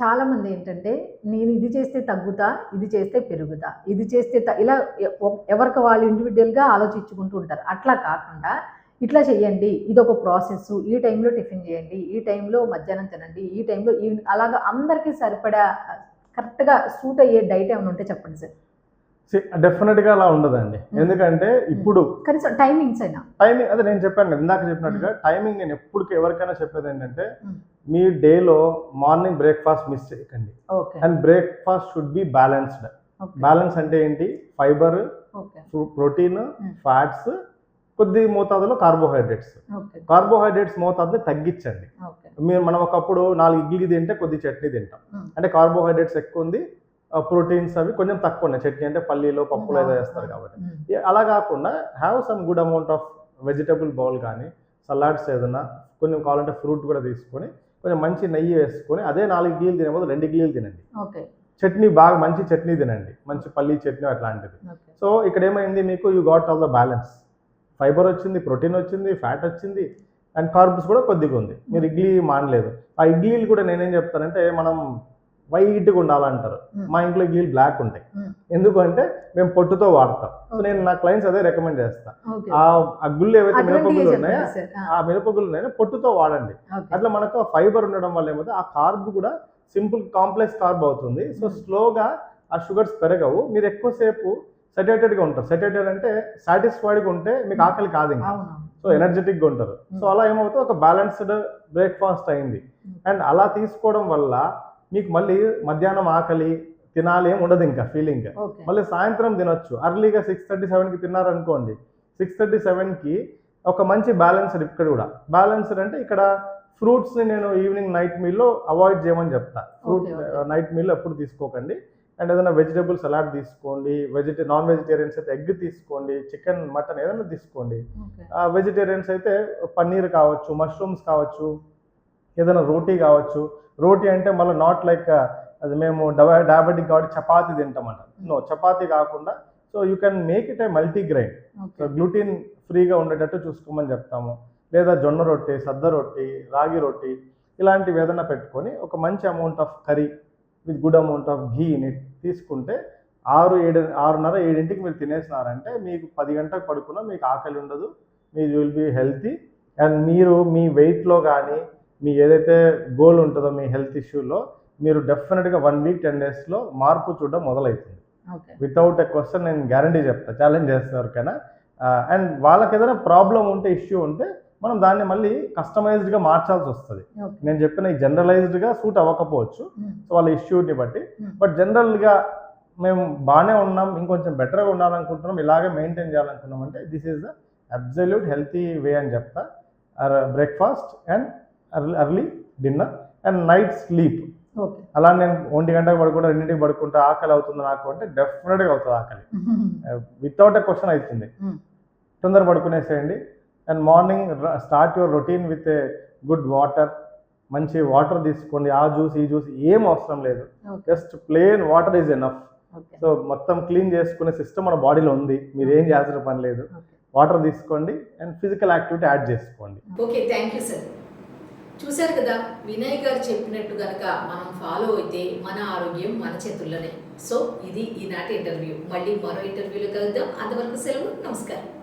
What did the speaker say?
చాలామంది ఏంటంటే నేను ఇది చేస్తే తగ్గుతా ఇది చేస్తే పెరుగుతా ఇది చేస్తే త- ఇలా ఎవరికి వాళ్ళు ఇండివిజువల్గా ఆలోచించుకుంటూ ఉంటారు. అట్లా కాకుండా ఇట్లా చేయండి ఇది ఒక ప్రాసెస్ ఈ టైంలో టిఫిన్ చేయండి ఈ టైంలో మధ్యాహ్నం తినండి ఈ టైంలో ఈవినింగ్ అలాగా అందరికీ సరిపడా కరెక్ట్గా సూట్ అయ్యే డైట్ ఏమైనా ఉంటే చెప్పండి సార్. డెఫినెట్గా అలా ఉండదండి. ఎందుకంటే ఇప్పుడు కనీసం టైమింగ్స్ అయినా. టైమింగ్ అదే నేను చెప్పాను ఇందాక చెప్పినట్టుగా టైమింగ్ నేను ఎప్పుడు ఎవరికైనా చెప్పేది ఏంటంటే. మీ డేలో మార్నింగ్ బ్రేక్ఫాస్ట్ మిస్ చేయకండి. And breakfast should be balanced balance అంటే ఏంటి? Fibre protein. ఫ్యాట్స్ కొద్ది మోతాదులో కార్బోహైడ్రేట్స్ కార్బోహైడ్రేట్స్ మోతాదుని తగ్గించండి. మీరు మనం ఒకప్పుడు నాలుగు ఇడ్లీ తింటే కొద్ది చట్నీ తింటాం. అంటే కార్బోహైడ్రేట్స్ ఎక్కువ ఉంది ప్రోటీన్స్ అవి కొంచెం తక్కువ ఉన్నాయి చట్నీ అంటే పల్లీలో పప్పులో ఏదో వేస్తారు కాబట్టి. అలా కాకుండా have some good amount of vegetable bowl కానీ సలాడ్స్ ఏదైనా కొంచెం కావాలంటే ఫ్రూట్ కూడా తీసుకొని కొంచెం మంచి నెయ్యి వేసుకొని అదే నాలుగు ఇడ్లీలు తినే బదులు రెండు ఇడ్లీలు తినండి. చట్నీ బాగా మంచి చట్నీ తినండి. మంచి పల్లీ చట్నీ అట్లాంటిది. సో ఇక్కడ ఏమైంది మీకు? You got all the balance fibre వచ్చింది ప్రోటీన్ వచ్చింది ఫ్యాట్ వచ్చింది అండ్ కార్బ్స్ కూడా కొద్దిగా ఉంది మీరు ఇడ్లీ మానలేదు. ఆ ఇడ్లీలు కూడా నేనేం చెప్తానంటే మనం వైట్గా ఉండాలంటారు. మా ఇంట్లో ఇడ్లీలు బ్లాక్ ఉంటాయి. ఎందుకంటే మేము పొట్టుతో వాడతాం. సో నేను నా క్లయింట్స్ అదే రికమెండ్ చేస్తాను ఓకే. ఆ గుళ్ళు ఏవైతే మినపగుళ్ళు ఉన్నాయో ఆ. మినపగుళ్ళు ఉన్నాయో పొట్టుతో వాడండి. అట్లా మనకు ఫైబర్ ఉండడం వల్ల ఏమవుతుంది? ఆ కార్బ్ కూడా సింపుల్ కాంప్లెక్స్ కార్బ్ అవుతుంది. సో. స్లోగా ఆ షుగర్స్ పెరగవు. మీరు ఎక్కువసేపు సెటేటెడ్గా ఉంటారు. సెటేటెడ్ అంటే సాటిస్ఫైడ్గా ఉంటే మీకు ఆకలి కాదు ఇంకా. సో ఎనర్జెటిక్గా ఉంటారు. సో అలా ఏమవుతుంది? ఒక బ్యాలెన్స్డ్ బ్రేక్ఫాస్ట్ అయింది. అండ్ అలా తీసుకోవడం వల్ల మీకు మళ్ళీ మధ్యాహ్నం ఆకలి తినాలి ఏం ఉండదు ఇంకా ఫీలింగ్ మళ్ళీ సాయంత్రం తినొచ్చు. అర్లీగా సిక్స్ థర్టీ సెవెన్కి తిన్నారనుకోండి సిక్స్ థర్టీ సెవెన్కి ఒక మంచి బ్యాలెన్సర్ ఇక్కడ కూడా. బ్యాలెన్సర్ అంటే ఇక్కడ ఫ్రూట్స్ని నేను ఈవినింగ్ నైట్ మీల్లో అవాయిడ్ చేయమని చెప్తా. ఫ్రూట్. నైట్ మీల్ ఎప్పుడు తీసుకోకండి. అండ్ ఏదైనా వెజిటేబుల్ సలాడ్ తీసుకోండి వెజిటే నాన్ వెజిటేరియన్స్ అయితే ఎగ్ తీసుకోండి చికెన్ మటన్ ఏదైనా తీసుకోండి. వెజిటేరియన్స్ అయితే పన్నీర్ కావచ్చు మష్రూమ్స్ కావచ్చు ఏదైనా రోటీ కావచ్చు. రోటీ అంటే మళ్ళీ నాట్ లైక్ అది మేము డయాబెటిక్ కాబట్టి చపాతీ తింటామంట. నో చపాతీ కాకుండా so you can make it a multi grain so gluten ఫ్రీగా ఉండేటట్టు చూసుకోమని చెప్తాము. లేదా జొన్న రొట్టె సద్ద రొట్టి రాగి రొట్టి ఇలాంటివి ఏదైనా పెట్టుకొని ఒక మంచి amount of curry with good amount of ghee in it తీసుకుంటే ఆరు ఏడు ఆరున్నర ఏడింటికి మీరు తినేసినారంటే మీకు పది గంటలకు పడుకున్నా మీకు ఆకలి ఉండదు. మీరు విల్ బీ హెల్తీ అండ్ మీరు మీ వెయిట్లో కానీ మీ ఏదైతే గోల్ ఉంటుందో మీ హెల్త్ ఇష్యూలో మీరు డెఫినెట్గా వన్ వీక్ టెన్ డేస్లో మార్పు చూడడం మొదలవుతుంది వితౌట్ ఎ క్వశ్చన్ నేను గ్యారంటీ చెప్తా ఛాలెంజ్ చేస్తారు కన్నా అండ్ వాళ్ళకి ఏదైనా ప్రాబ్లం ఉంటే ఇష్యూ ఉంటే మనం దాన్ని మళ్ళీ కస్టమైజ్డ్గా మార్చాల్సి వస్తుంది. నేను చెప్పిన ఈ జనరలైజ్డ్గా సూట్ అవ్వకపోవచ్చు. సో వాళ్ళ ఇష్యూని బట్టి. బట్ జనరల్గా మేము బాగానే ఉన్నాం ఇంకొంచెం బెటర్గా ఉండాలనుకుంటున్నాం ఇలాగే మెయింటైన్ చేయాలనుకున్నాం అంటే this is the absolute healthy way అని చెప్తా. Breakfast and early dinner and night sleep అలా నేను ఒంటి గంటకు పడుకుంటా రెండింటికి పడుకుంటా ఆకలి అవుతుంది నాకు అంటే డెఫినెట్గా అవుతుంది ఆకలి. వితౌట్ ఎ క్వశ్చన్ అవుతుంది. Hmm. తొందర పడుకునేసేయండి. And morning start your routine with a good water మంచి వాటర్ తీసుకోండి. ఆ జ్యూస్ ఈ జ్యూస్ ఏం అవసరం లేదు. Just plain water is enough so మొత్తం క్లీన్ చేసుకునే సిస్టమ్ మన బాడీలో ఉంది. మీరు ఏం చేయాల్సిన పని లేదు. వాటర్ తీసుకోండి అండ్ ఫిజికల్ యాక్టివిటీ యాడ్ చేసుకోండి. ఓకే థ్యాంక్ యూ సార్ చూశారు కదా వినయ్ గారు చెప్పినట్టు కనుక మనం ఫాలో అయితే మన ఆరోగ్యం మన చేతుల్లోనే. సో ఇది ఈనాటి ఇంటర్వ్యూ మళ్ళీ మరో ఇంటర్వ్యూలో కలుద్దాం. అంతవరకు సెలవు. నమస్కారం.